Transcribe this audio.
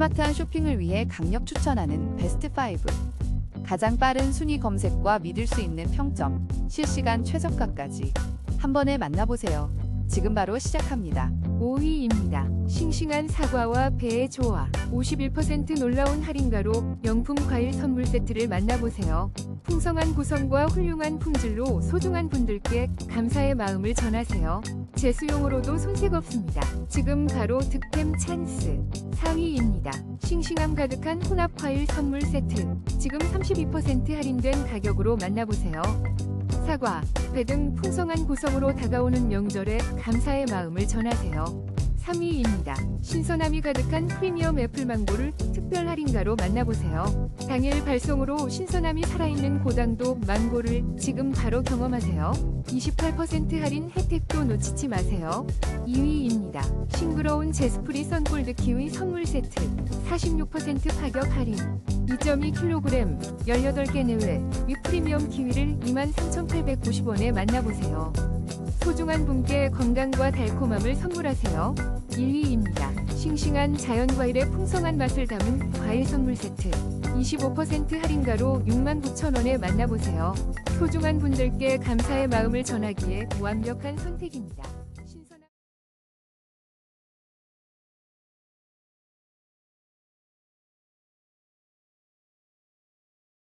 스마트한 쇼핑을 위해 강력 추천하는 베스트 5. 가장 빠른 순위 검색과 믿을 수 있는 평점, 실시간 최저가까지 한 번에 만나보세요. 지금 바로 시작합니다. 5위입니다. 싱싱한 사과와 배의 조화. 51% 놀라운 할인가로 명품 과일 선물 세트를 만나보세요. 풍성한 구성과 훌륭한 품질로 소중한 분들께 감사의 마음을 전하세요. 제수용으로도 손색 없습니다. 지금 가로 득템 찬스. 4위입니다. 싱싱함 가득한 혼합 과일 선물 세트. 지금 32% 할인된 가격으로 만나보세요. 사과, 배 등 풍성한 구성으로 다가오는 명절에 감사의 마음을 전하세요. 3위입니다. 신선함이 가득한 프리미엄 애플망고를 특별 할인가로 만나보세요. 당일 발송으로 신선함이 살아있는 고당도 망고를 지금 바로 경험하세요. 28% 할인 혜택도 놓치지 마세요. 2위입니다. 싱그러운 제스프리 선골드 키위 선물 세트 46% 가격 할인 2.2kg 18개 내외 위프리미엄 키위를 23,890원에 만나보세요. 소중한 분께 건강과 달콤함을 선물하세요. 1위입니다. 싱싱한 자연 과일의 풍성한 맛을 담은 과일 선물 세트 25% 할인가로 69,000원에 만나보세요. 소중한 분들께 감사의 마음을 전하기에 완벽한 선택입니다.